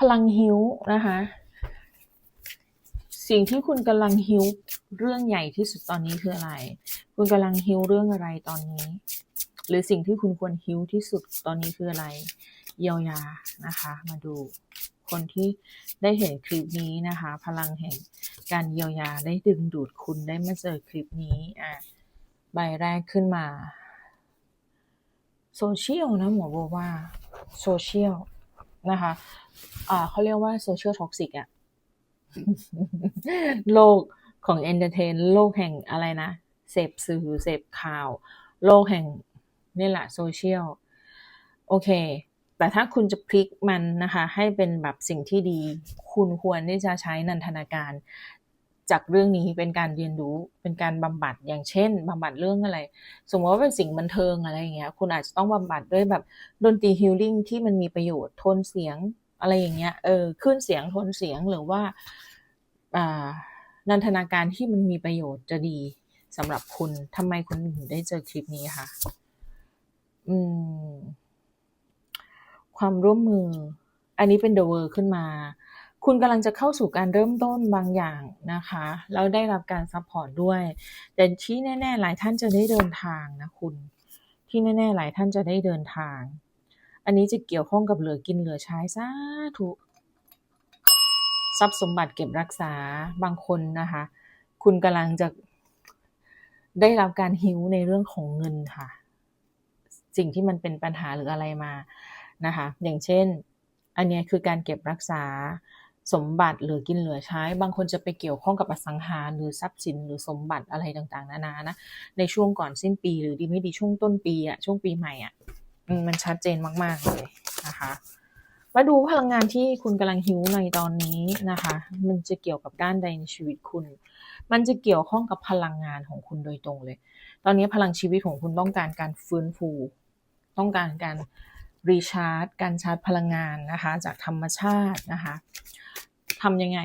พลังฮิวนะคะ สิ่งที่คุณกำลังฮิวเรื่องใหญ่ที่สุดตอนนี้คืออะไร คุณกำลังฮิวเรื่องอะไรตอนนี้ หรือสิ่งที่คุณควรฮิวที่สุดตอนนี้คืออะไร เยียวยานะคะ มาดูคนที่ได้เห็นคลิปนี้นะคะ พลังแห่งการเยียวยาได้ดึงดูดคุณได้มาเจอคลิปนี้อะใบแรกขึ้นมาโซเชียลนะหมอบอกว่าโซเชียล นะคะอ่าเขาเรียกว่าโซเชียลท็อกซิกอะโลกของเอนเตอร์เทนโลกแห่งอะไรนะเสพสื่อเสพข่าว โลกแห่งนี่แหละโซเชียลโอเค แต่ถ้าคุณจะพลิกมันนะคะ ให้เป็นแบบสิ่งที่ดี คุณควรที่จะใช้นันทนาการ จากเรื่องนี้เป็นการเรียนรู้เป็นการบำบัดอย่างเช่นบำบัดเรื่องอะไร สมมติว่าเป็นสิ่งบันเทิงอะไรอย่างเงี้ยคุณอาจจะต้องบำบัดด้วยแบบดนตรีฮิลลิ่งที่มันมีประโยชน์โทนเสียงอะไรอย่างเงี้ยเออขึ้นเสียงโทนเสียงหรือว่าอ่านันทนาการที่มันมีประโยชน์จะดีสำหรับคุณทำไมคุณถึงได้เจอคลิปนี้คะอืม ความร่วมมือ อันนี้เป็น The World ขึ้นมา คุณกำลังจะเข้าสู่การเริ่มต้นบางอย่างนะคะแล้วได้รับการซัพพอร์ตด้วยแต่ที่แน่ ๆ หลายท่านจะได้เดินทางนะคุณ ที่แน่ ๆ หลายท่านจะได้เดินทาง อันนี้จะเกี่ยวข้องกับเหลือกินเหลือใช้สาธุทรัพย์สมบัติเก็บรักษาบางคนนะคะ คุณกำลังจะได้รับการฮิวในเรื่องของเงินค่ะ สิ่งที่มันเป็นปัญหาหรืออะไรมานะคะ อย่างเช่น อันนี้คือการเก็บรักษา สมบัติเหลือกินเหลือใช้ บางคนจะไปเกี่ยวข้องกับอสังหาหรือทรัพย์สินหรือสมบัติอะไรต่างๆ นานานะในช่วงก่อนสิ้นปี หรือดีไม่ดีช่วงต้นปีอะช่วงปีใหม่อะมมันชัดเจนมาก ๆ เลยนะคะ มาดูพลังงานที่คุณกำลังหิวในตอนนี้นะคะ มันจะเกี่ยวกับด้านใดในชีวิตคุณ มันจะเกี่ยวข้องกับพลังงานของคุณโดยตรงเลย ตอนนี้พลังชีวิตของคุณต้องการการฟื้นฟู ต้องการการ รีชาร์จ การชาร์จพลังงานนะคะ จากธรรมชาตินะคะทำยังไง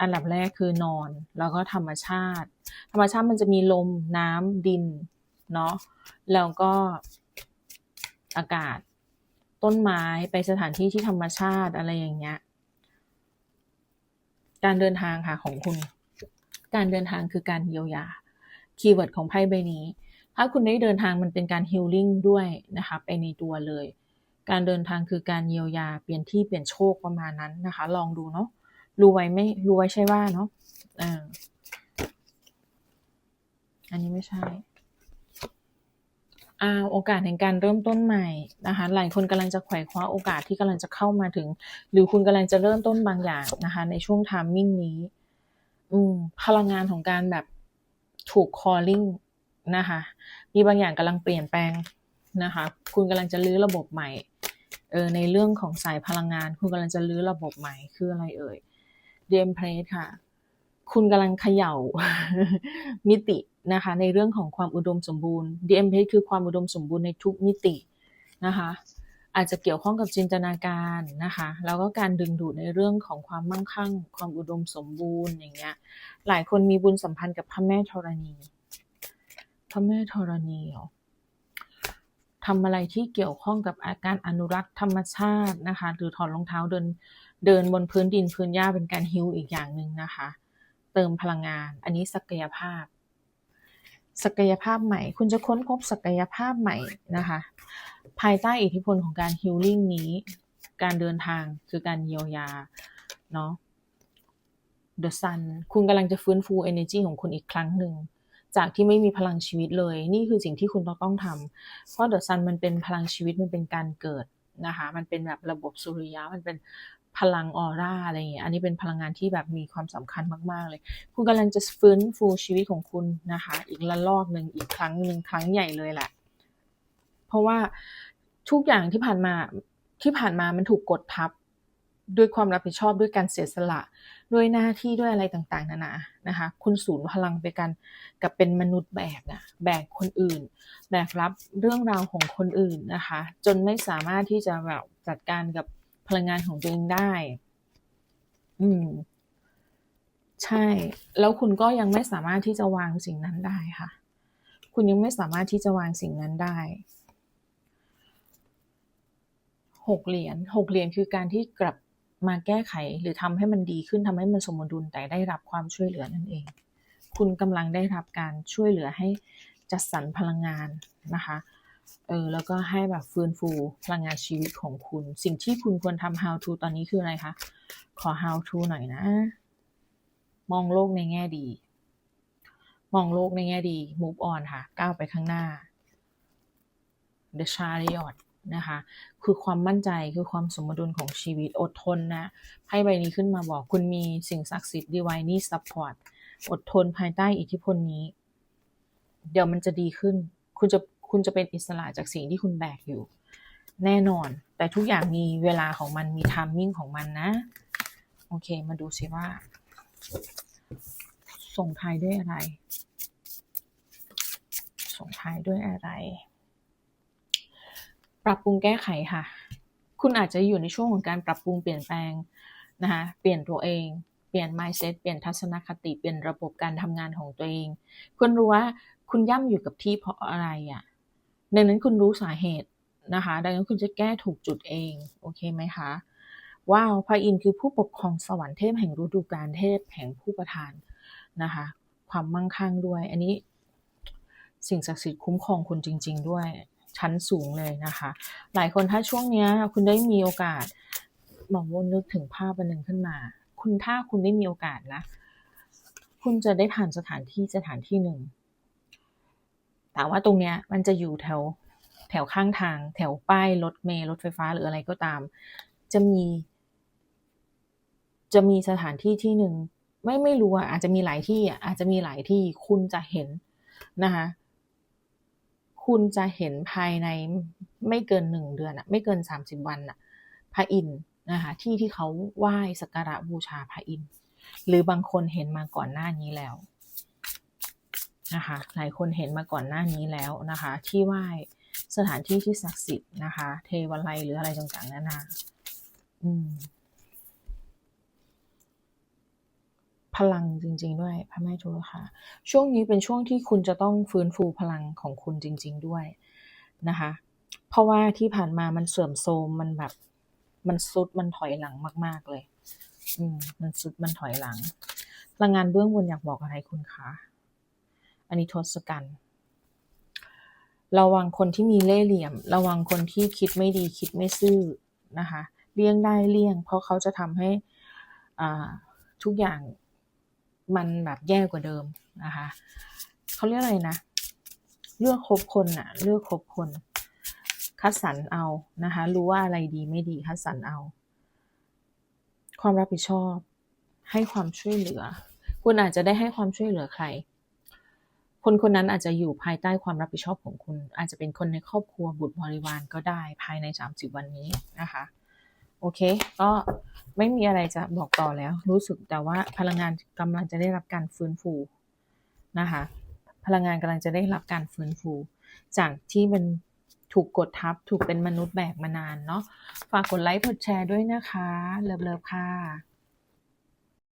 อันดับแรกคือนอน แล้วก็ธรรมชาติ ธรรมชาติมันจะมีลมน้ำดินเนาะแล้วก็อากาศ ต้นไม้ไปสถานที่ที่ธรรมชาติอะไรอย่างเงี้ยการเดินทางค่ะของคุณ การเดินทางคือการเยียวยาคีย์เวิร์ดของไพ่ใบนี้ ถ้าคุณได้เดินทางมันเป็นการฮิลลิ่งด้วยนะคะไปในตัวเลย การเดินทางคือการเยียวยาเปลี่ยนที่เปลี่ยนโชคประมาณนั้นนะคะ ลองดูเนาะรู้ไว้ไม่รู้ไว้ใช่ว่าเนาะอ่าอันนี้ไม่ใช่อาโอกาสแห่งการเริ่มต้นใหม่นะคะ หลายคนกำลังจะไขว่คว้าโอกาสที่กำลังจะเข้ามาถึง หรือคุณกำลังจะเริ่มต้นบางอย่างนะคะ ในช่วงไทามมิ่งนี้ อืม พลังงานของการแบบถูก calling นะคะ มีบางอย่างกำลังเปลี่ยนแปลงนะคะ คุณกำลังจะรื้อระบบใหม่ เออในเรื่องของสายพลังงาน คุณกำลังจะรื้อระบบใหม่คืออะไรเอ่ยเดมเพลสค่ะ คุณกำลังเขย่ามิตินะคะ ในเรื่องของความอุดมสมบูรณ์ DM p คือความอุดมสมบูรณ์ในทุกมิตินะคะอาจจะเกี่ยวข้องกับจินตนาการนะคะ แล้วก็การดึงดูดในเรื่องของความมั่งคั่ง ความอุดมสมบูรณ์อย่างเงี้ย หลายคนมีบุญสัมพันธ์กับพระแม่ธรณี พระแม่ธรณีเหรอ ทำอะไรที่เกี่ยวข้องกับอาการอนุรักษ์ธรรมชาตินะคะ หรือถอดรองเท้าเดินเดินบนพื้นดินพื้นหญ้าเป็นการฮิวอีกอย่างหนึ่งนะคะ เติมพลังงาน อันนี้ศักยภาพ ศักยภาพใหม่ คุณจะค้นพบศักยภาพใหม่นะคะ ภายใต้อิทธิพลของการฮิลลิ่งนี้ การเดินทางคือการเยียวยาเนาะ The Sun คุณกำลังจะฟื้นฟู energy ของคุณอีกครั้งหนึ่ง จากที่ไม่มีพลังชีวิตเลย นี่คือสิ่งที่คุณต้องต้องทำเพราะ The Sun มันเป็นพลังชีวิตมันเป็นการเกิดนะคะ มันเป็นแบบระบบสุริยะมันเป็นพลังออร่าอะไรอย่างเงี้ย อันนี้เป็นพลังงานที่แบบมีความสำคัญมาก ๆ เลย คุณกำลังจะฟื้นฟูชีวิตของคุณนะคะ อีกระลอกหนึ่งอีกครั้งหนึ่งครั้งใหญ่เลยแหละ เพราะว่าทุกอย่างที่ผ่านมาที่ผ่านมามันถูกกดทับ ด้วยความรับผิดชอบด้วยการเสียสละด้วยหน้าที่ด้วยอะไรต่างๆนานานะคะ คุณสูญพลังไปกันกับเป็นมนุษย์แบกนะแบกคนอื่น แบกรับเรื่องราวของคนอื่นนะคะ จนไม่สามารถที่จะแบบจัดการกับพลังงานของตัวเองได้ อืม ใช่ แล้วคุณก็ยังไม่สามารถที่จะวางสิ่งนั้นได้ค่ะ คุณยังไม่สามารถที่จะวางสิ่งนั้นได้หกเหรียญหกเหรียญคือการที่กลับ มาแก้ไขหรือทำให้มันดีขึ้นทำให้มันสมดุลแต่ได้รับความช่วยเหลือนั่นเอง คุณกำลังได้รับการช่วยเหลือให้จัดสรรพลังงานนะคะเออแล้วก็ให้แบบฟื้นฟูพลังงานชีวิตของคุณ สิ่งที่คุณควรทำ how to ตอนนี้คืออะไรคะ ขอ how to หน่อยนะ มองโลกในแง่ดี มองโลกในแง่ดี move on ค่ะ ก้าวไปข้างหน้า the chariot นะคะ คือความมั่นใจคือความสมดุลของชีวิตอดทนนะไพ่ใบนี้ขึ้นมาบอกคุณมีสิ่งศักดิ์สิทธิ์ divine support อดทนภายใต้อิทธิพลนี้ เดี๋ยวมันจะดีขึ้น คุณจะคุณจะเป็นอิสระจากสิ่งที่คุณแบกอยู่ แน่นอน แต่ทุกอย่างมีเวลาของมันมีทามมิ่งของมันนะ โอเค มาดูสิว่า ส่งท้ายด้วยอะไร ส่งท้ายด้วยอะไร ปรับปรุงแก้ไขค่ะ คุณอาจจะอยู่ในช่วงของการปรับปรุงเปลี่ยนแปลงนะคะเปลี่ยนตัวเอง เปลี่ยน mindset เปลี่ยนทัศนคติ เปลี่ยนระบบการทำงานของตัวเอง คุณรู้ว่าคุณย่ำอยู่กับที่เพราะอะไรอะ่ะดังนั้นคุณรู้สาเหตุนะคะ ดังนั้นคุณจะแก้ถูกจุดเอง โอเคไหมคะ ว้าว พระอินทร์คือผู้ปกครองสวรรค์เทพแห่งฤดูกาลเทพแห่งผู้ประทานนะคะ ความมั่งคั่งด้วย อันนี้สิ่งศักดิ์สิทธิ์คุ้มครองคุณจริง ๆ ด้วย ชั้นสูงเลยนะคะ หลายคนถ้าช่วงนี้คุณได้มีโอกาสบอกว่านึกถึงภาพอันหนึ่งขึ้นมา คุณถ้าคุณได้มีโอกาสนะ คุณจะได้ผ่านสถานที่สถานที่หนึ่ง แต่ว่าตรงเนี้ยมันจะอยู่แถวแถวข้างทาง แถวป้ายรถเมล์รถไฟฟ้าหรืออะไรก็ตาม จะมี จะมีสถานที่ที่หนึ่งไม่ไม่รู้อะอาจจะมีหลายที่อะอาจจะมีหลายที่คุณจะเห็นนะคะ คุณจะเห็นภายในไม่เกินหนึ่งเดือนอะไม่เกินสามสิบวันอะพระอินทร์นะคะที่ที่เขาไหว้สักการะบูชาพระอินทร์หรือบางคนเห็นมาก่อนหน้านี้แล้วนะคะหลายคนเห็นมาก่อนหน้านี้แล้วนะคะ ที่ไหว้สถานที่ที่ศักดิ์สิทธิ์นะคะ เทวาลัยหรืออะไรต่างๆนานาอืม พลังจริง ๆ ด้วยพระแม่ทุลค่ะ ช่วงนี้เป็นช่วงที่คุณจะต้องฟื้นฟูพลังของคุณจริง ๆ ด้วยนะคะ เพราะว่าที่ผ่านมามันเสื่อมโทรมมันแบบ มันซุดมันถอยหลังมาก ๆเลย อืมมันซุดมันถอยหลังพลังงานเบื้องบนอยากบอกอะไรคุณคะอันนี้ทศกัณฐ์ระวังคนที่มีเล่ห์เหลี่ยม ระวังคนที่คิดไม่ดีคิดไม่ซื่อนะคะ เลี่ยงได้เลี่ยง เพราะเขาจะทำให้อ่าทุกอย่าง มันแบบแย่กว่าเดิมนะคะเขาเรียกอะไรนะ เลือกคบคนน่ะเลือกคบคน คัดสรรเอานะคะ รู้ว่าอะไรดีไม่ดีคัดสรรเอา ความรับผิดชอบ ให้ความช่วยเหลือ คุณอาจจะได้ให้ความช่วยเหลือใคร คนคนนั้นอาจจะอยู่ภายใต้ความรับผิดชอบของคุณ อาจจะเป็นคนในครอบครัวบุตรบริวารก็ได้ภายใน 30 วันนี้นะคะ โอเค ก็ไม่มีอะไรจะบอกต่อแล้ว รู้สึกแต่ว่าพลังงานกำลังจะได้รับการฟื้นฟูนะคะ พลังงานกำลังจะได้รับการฟื้นฟู จากที่มันถูกกดทับ ถูกเป็นมนุษย์แบกมานานเนาะ ฝากกดไลค์กดแชร์ด้วยนะคะ เลิฟๆค่ะ